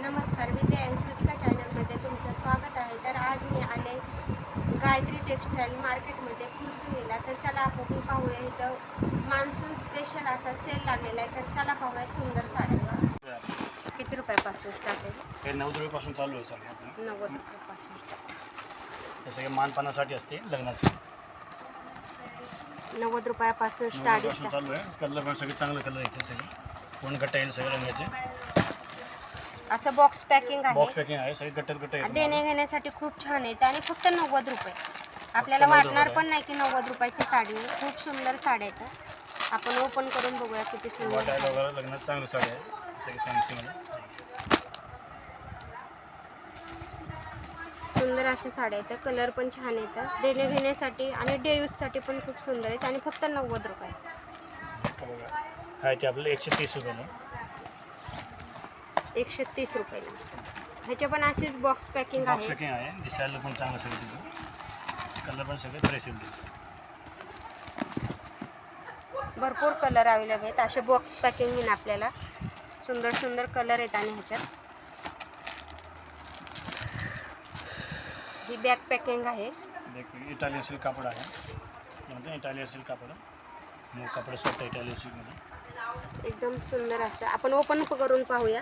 नमस्कार विद्या अँड श्रुतिका चॅनलमध्ये तुमचं स्वागत आहे. तर आज मी आले गायत्री टेक्स्टाईल मार्केटमध्ये फुरसुनीला तर चला आपण पाहूया इथं मान्सून स्पेशल असा सेल लागलेला आहे. तर चला पाहूया सुंदर साड्या. किती रुपयापासून स्टार्ट आहे? नऊ रुपयापासून चालू आहे साडी आपलं. नव्वद रुपयापासून. जसं की मानपानासाठी असते लग्नाची. नव्वद रुपयापासून स्टार्ट चालू आहे. कलर पण सगळे चांगले कलर यायचे सगळे. पूर्ण गट्टा येईल सगळे रंगाचे? असं बॉक्स पॅकिंग बॉक्स आहे पॅकिंग आहे सगळे गट्ट्यात गट्टा येतात देणे घेण्यासाठी खूप छान आहे. आणि फक्त नव्वद रुपये. आपल्याला नव्वद वाटणार रुपये. पण नाही की नव्वद रुपयाची साडी आहे. खूप सुंदर साड्या आहेत. आपण ओपन करून बघूया किती सुंदर वाटायला साडी आहे. वगैरे लग्नात चांगली साडी आहे. सगळी फॅन्सीमध्ये सुंदर अशा साड्या आहेत. कलर पण छान येतात देणे घेण्यासाठी आणि डे यूजसाठी पण खूप सुंदर आहेत. आणि फक्त नव्वद रुपये. बघा. आहे ते एकशे तीस रुपयाला एकशे तीस रुपयाला ह्याचे पण असेच बॉक्स पॅकिंग बॉक्स आहे. पॅकिंग आहे. दिसायला पण चांगलं सगळं तिथं. कलर पण सगळे फ्रेश येईल भरपूर कलर अवेलेबल आहेत. असे बॉक्स पॅकिंग येईन आपल्याला. सुंदर सुंदर कलर आहेत आणि ह्याच्यात. ही बॅग पॅकिंग आहे. इटालियन सिल्क कापड आहे. म्हणतो इटालियन सिल्क कापड. मग कापड स्वतः इटालियन सिल्कमध्ये एकदम सुंदर असं. आपण ओपन करून पाहूया.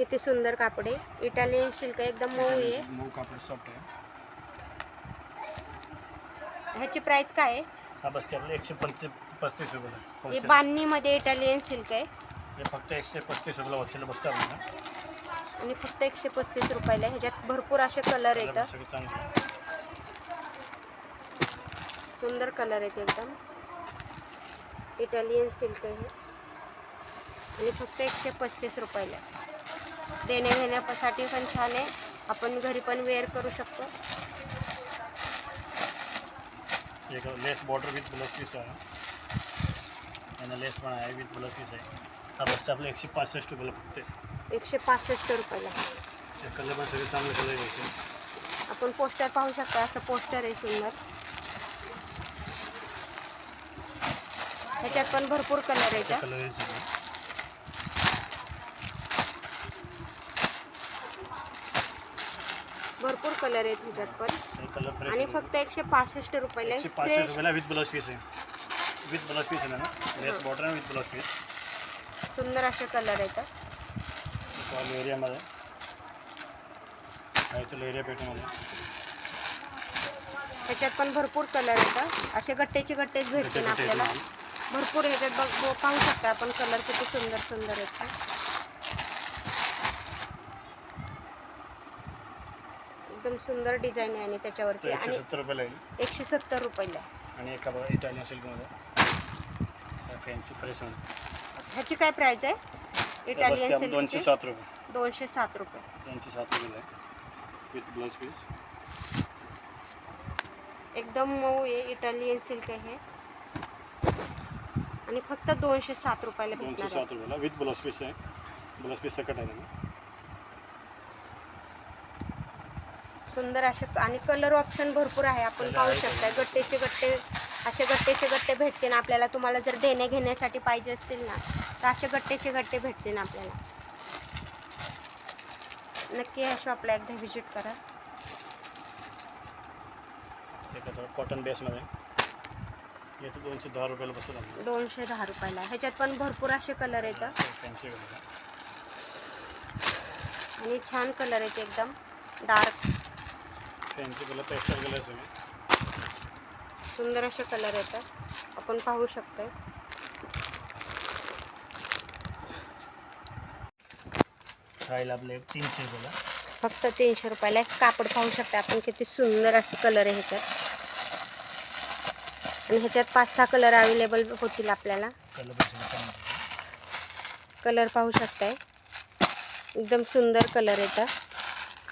किती सुंदर कापड. आहे इटालियन सिल्क एकदम मऊ आहे. मऊ कापड सॉफ्ट आहे. ह्याची प्राइस काय आहे? हा बसते आपलं एकशे पंचवीस पस्तीस रुपयाला हे होलसेल बांधणीमध्ये इटालियन सिल्क आहे. हे फक्त एकशे पस्तीस रुपयाला होलसेल बसते आपल्याला आणि फक्त एकशे पस्तीस रुपयाला आहे. ह्याच्यात भरपूर असे कलर सगळे चांगले सुंदर कलर आहेत एकदम. इटालियन सिल्क आहे हे. आणि फक्त एकशे पस्तीस रुपयाला. देण्या घेण्यासाठी पण छान आहे. आपण घरी पण वेअर करू शकतो. एक lace border with blouse piece आहे. आणि लेस पण आहे विथ ब्लाउज पीस आहे. हा बसते आपलं एकशे पासष्ट रुपयाला फक्त एकशे पासष्ट रुपयाला. कलर पण सगळे चांगले कलर यायचे आपण पोस्टर पाहू शकता असं पोस्टर आहे सुंदर. ह्याच्यात पण भरपूर कलर आहे कलर यायचे भरपूर कलर आहेत ह्याच्यात पण. आणि फक्त एकशे पासष्ट रुपयाला एकशे आहे. पासष्ट फ्रेश रुपयाला विथ ब्लाउज पीस आहे. विथ ब्लाउज पीस आहे ना लेस बॉर्डर आणि विथ ब्लाउज पीस सुंदर असे कलर येतात कॉल एरियामध्ये एरिया पेटमध्ये. ह्याच्यात पण भरपूर कलर येतात असे गट्टेचे गट्टेच भेटतील आपल्याला. आहेत. भरपूर ह्याच्यात बघ बघ- पाहू शकता आपण कलर किती सुंदर सुंदर येतात एकदम सुंदर डिझाईन आहे आणि त्याच्यावरती. एकशे आणि सत्तर रुपयाला येईल एकशे सत्तर रुपयाला आहे. आणि एका बघा इटालियन सिल्कमध्ये फॅन्सी फ्रेशमध्ये ह्याची काय प्राइस आहे? इटालियन दोनशे सिल्कची सात रुपये. दोनशे सात रुपये. दोनशे सात रुपयाला आहे विथ ब्लाउज पीस एकदम मऊ आहे इटालियन सिल्क आहे. आणि फक्त दोनशे सात रुपयाला दोनशे भेटणार आहे. सात रुपयाला. विथ ब्लाउज पीस आहे. ब्लाउज पीस सकट आहे त्याला. सुंदर असे आणि कलर ऑप्शन भरपूर आहे. आपण पाहू शकता गट्टेचे गट्टे असे गट्टेचे गट्टे भेटतील आपल्याला. तुम्हाला जर देणे घेण्यासाठी पाहिजे असतील ना तर असे गट्टेचे गट्टे भेटतील आपल्याला. नक्की या शॉपला एकदा व्हिजिट करा. कॉटन बेसमध्ये दोनशे दहा रुपयाला दोनशे दहा रुपयाला. ह्याच्यात पण भरपूर असे कलर येतात वगैरे आणि छान कलर आहेत एकदम. Dark fancy colour pastel colour सगळे सुंदर असे कलर येतात. आपण पाहू शकतो राहील आपले तीनशे रुपयाला. फक्त तीनशे रुपयाला एक कापड पाहू शकता आपण किती सुंदर असे कलर आहे ह्याच्यात. आणि ह्याच्यात पाच सहा कलर अवेलेबल होतील आपल्याला. कलर पाहू शकताय. एकदम सुंदर कलर येतात.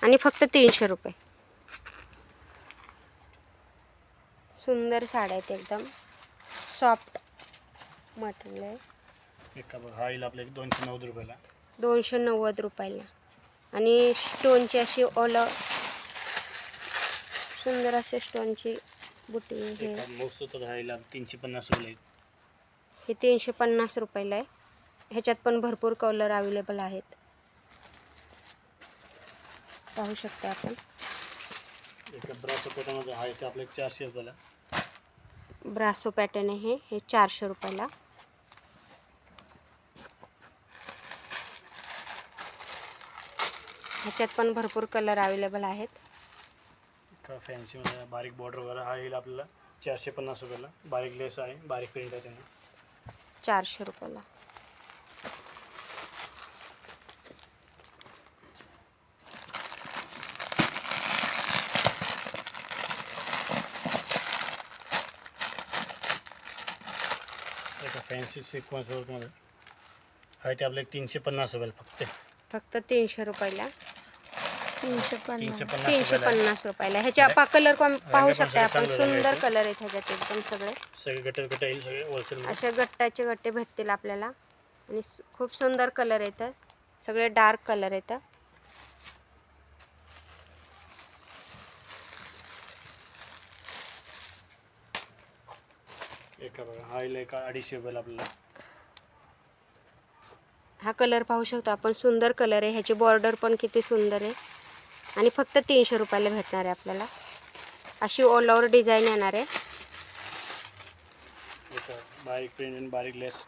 आणि फक्त तीनशे रुपये. सुंदर साड्या आहेत एकदम. सॉफ्ट मटेरियल आहे. एका बघ हा येईल आपल्या दोनशे नव्वद रुपयाला. दोनशे नव्वद रुपयाला. आणि स्टोनची अशी ओलं सुंदर असे स्टोनची बुटी हे. एका मोस्ट होतं हा येईल तीनशे पन्नास रुपयाला येईल. हे तीनशे पन्नास रुपयाला आहे. ह्याच्यात पण भरपूर कलर अवेलेबल आहेत. पाहू शकता आपण. एका ब्रासो पॅटर्नमध्ये चारशे रुपयाला ब्रासो पॅटर्न आहे हे चारशे रुपयाला. ह्याच्यात पण भरपूर कलर अवेलेबल आहेत. का फॅन्सीमध्ये बारीक बॉर्डर वगैरे हा येईल आपल्याला. चारशे पन्नास रुपयाला. बारीक लेस आहे बारीक प्रिंट आहे त्यांना. चारशे रुपयाला एका फॅन्सी सिक्वन्स वर्कमध्ये आहे ते आपलं एक तीनशे पन्नास रुपयाला फक्त. फक्त तीनशे रुपयाला. तीनशे तीनशे पन्नास पन्नास तीनशे रुपयाला. पन्नास रुपयाला. ह्याच्या पा कलर पाहू शकता आपण. सुंदर. कलर आहेत ह्याच्यात एकदम सगळे. सगळे गटर गट येईल सगळे असे गट्टाचे गट्टे भेटतील आपल्याला. आणि सु- खूप सुंदर कलर येतात सगळे डार्क कलर येतात एका बघा हा येईल एका अडीचशे रुपयाला आपल्याला. हा कलर पाहू शकतो आपण. सुंदर कलर आहे. ह्याची बॉर्डर पण किती सुंदर आहे. आणि फक्त तीनशे रुपयाला भेटणार आहे आपल्याला. अशी ऑल ओव्हर डिझाईन येणार आहे. बारीक प्रिंट आणि बारीक लेस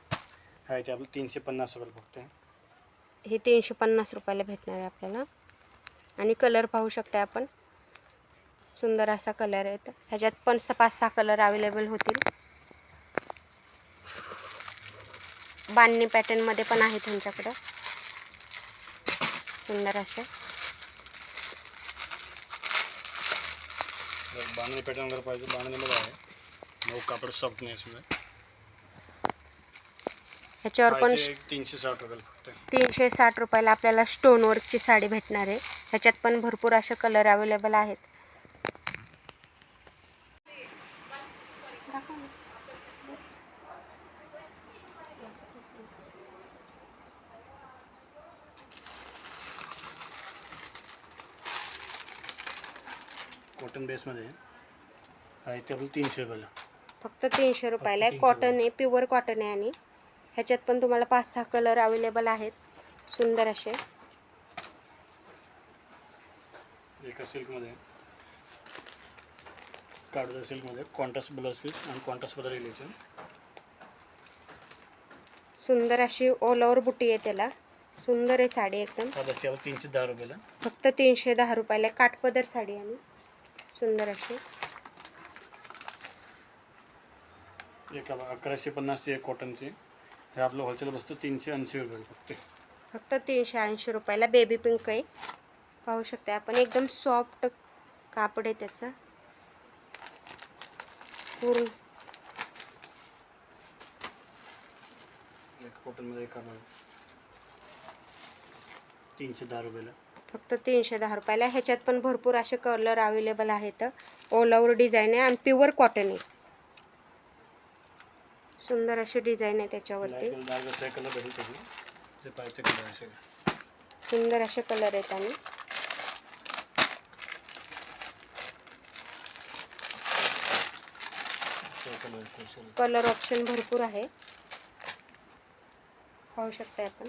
आपलं तीनशे पन्नास रुपयाला फक्त हे तीनशे पन्नास रुपयाला भेटणार आहे आपल्याला. आणि कलर पाहू शकता आपण. सुंदर असा कलर आहे. तर ह्याच्यात पण स पाच सहा कलर अवेलेबल होतील. बांधणी पॅटर्नमध्ये पण आहेत ह्यांच्याकडं. सुंदर असे बांधणी पॅटर्न वगैरे पाहिजे बांधणीमध्ये आहे. नऊ कापड सॉफ्टनेसमध्ये ह्याच्यावर पण तीनशे साठ रुपयाला फक्त. तीनशे साठ रुपयाला आपल्याला स्टोन वर्कची साडी भेटणार आहे. ह्याच्यात पण भरपूर असे कलर अवेलेबल आहेत. कॉटन बेसमध्ये आहे. आहे ते आपलं तीनशे रुपयाला. फक्त तीनशे रुपयाला आहे. कॉटन आहे प्युअर कॉटन आहे आणि ह्याच्यात पण तुम्हाला पाच सहा कलर अवेलेबल आहेत. सुंदर असे. एका सिल्कमध्ये काढून सिल्कमध्ये कॉन्ट्रास्ट ब्लाउज पीस आणि कॉन्ट्रास्ट पदर रिलेशन सुंदर अशी ऑल ओव्हर बुटी आहे त्याला. सुंदर आहे साडी एकदम. तीनशे दहा रुपयाला. फक्त तीनशे दहा रुपयाला आहे. काठपदर साडी आणि. सुंदर अशी. एक अकराशे पन्नासची एक कॉटनची हे आपलं होलसेल बसतं तीनशे ऐंशी रुपये फक्त. फक्त तीनशे ऐंशी रुपयाला बेबी पिंक आहे. पाहू शकता आपण एकदम सॉफ्ट कापड आहे त्याचं. पूर्ण. कॉटनमध्ये तीनशे दहा रुपयाला. फक्त तीनशे दहा रुपयाला. ह्याच्यात पण भरपूर असे कलर अवेलेबल आहेत. ऑल ओव्हर डिझाईन आहे. आणि प्युअर कॉटन आहे. सुंदर अशी डिझाईन आहे त्याच्यावरती. सुंदर असे कलर आहेत आणि. कलर ऑप्शन भरपूर आहे. पाहू शकता आपण.